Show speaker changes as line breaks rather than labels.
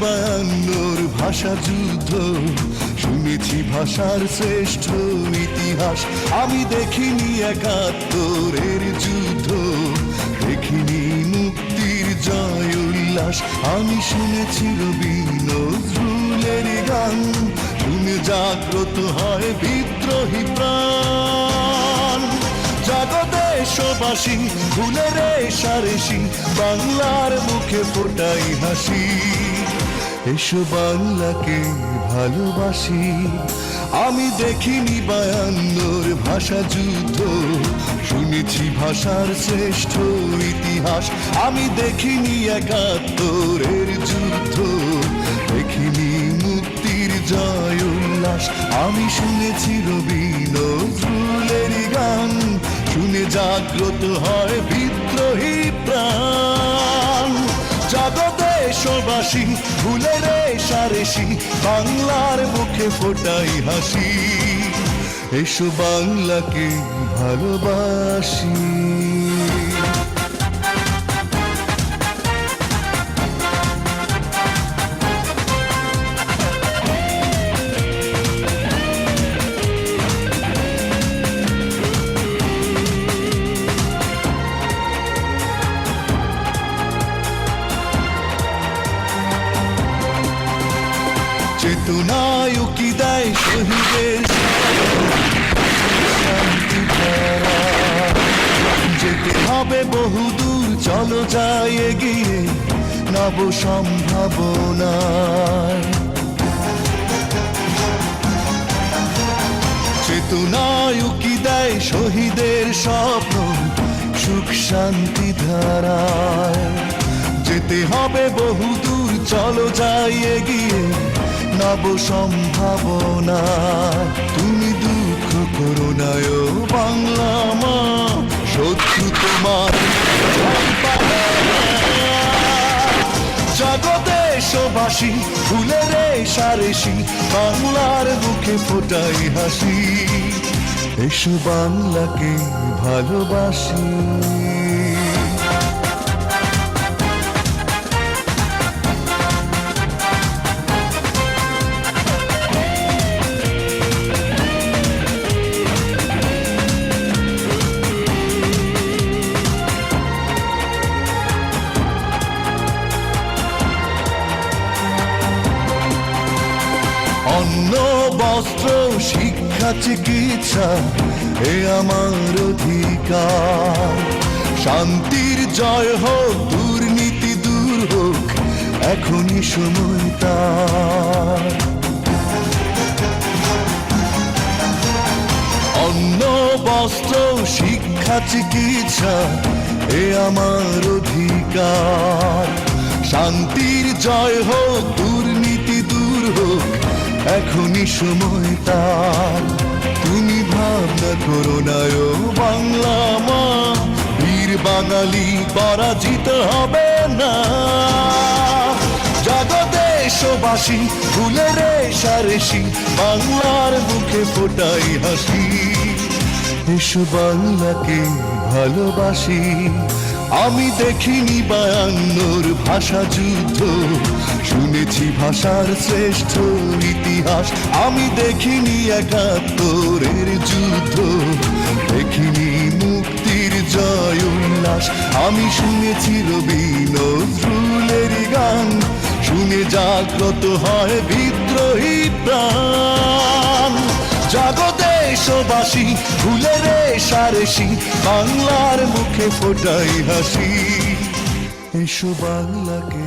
বায়ান্নর ভাষা যুদ্ধ। শুনেছি ভাষার শ্রেষ্ঠ ইতিহাস। আমি দেখিনি একাত্তরের যুদ্ধ। দেখিনি মুক্তির জয় উল্লাস। আমি শুনেছি রবি নজরুলের গান। শুনে জাগ্রত হয় বিদ্রোহী প্রাণ। দেশবাসী ভুলে রে সারেসি বাংলার মুখে ফোটাই হাসি। এসো বাংলাকে ভালোবাসি, আমি দেখিনি বায়ান্নর ভাষা যুদ্ধ, শুনেছি ভাষার শ্রেষ্ঠ ইতিহাস, আমি দেখিনি একাত্তরের যুদ্ধ, দেখিনি মুক্তির জয় উল্লাস, আমি শুনেছি রবি নজরুলের গান। শুনে জাগ্রত হয় বিদ্রোহী প্রাণ। জগদেশবাসী ভুলে রে সারেসি বাংলার মুখে ফোটাই হাসি। এসো বাংলাকে ভালোবাসি। চেতনায় কি দেয় শহীদের। যেতে হবে বহুদূর, চলো যাই এগিয়ে নব সম্ভাবনায় চেতনায় কি দেয় শহীদের স্বপ্ন, সুখ শান্তি ধারায় যেতে হবে বহুদূর, চলো যাই এগিয়ে নব সম্ভাবনা। তুমি দুঃখ করো না বাংলা মা, শত্রু তোমার পাবে না। রে সারেসি বাংলার মুখে ফোটাই হাসি। এসো বাংলাকে ভালোবাসি। বস্ত্র শিক্ষা, চিকিৎসা, এ আমার অধিকার। শান্তির জয় হোক, দুর্নীতি দূর হোক, এখনই সময় তার। বস্ত্র, শিক্ষা, চিকিৎসা, এ আমার অধিকার। শান্তির জয় হোক, দুর্নীতি এখনই সময় তার তুমি ভাবনা করো না ও বাংলা মা, বীর বাঙালি পরাজিত হবে না। জগদেশবাসী ভুলে রে সারেসি বাংলার মুখে ফোটাই হাসি। এসো বাংলাকে ভালোবাসি। আমি দেখিনি বায়ান্নর ভাষা যুদ্ধ। শুনেছি ভাষার শ্রেষ্ঠ ইতিহাস। আমি দেখিনি একাত্তরের যুদ্ধ। দেখিনি মুক্তির জয় উল্লাস। আমি শুনেছি রবি নজরুলের গান। শুনে জাগ্রত হয় বিদ্রোহী প্রাণ। জগদেশবাসী ভুলে রে সারেসি বাংলার মুখে ফোটাই হাসি। এসো বাংলাকে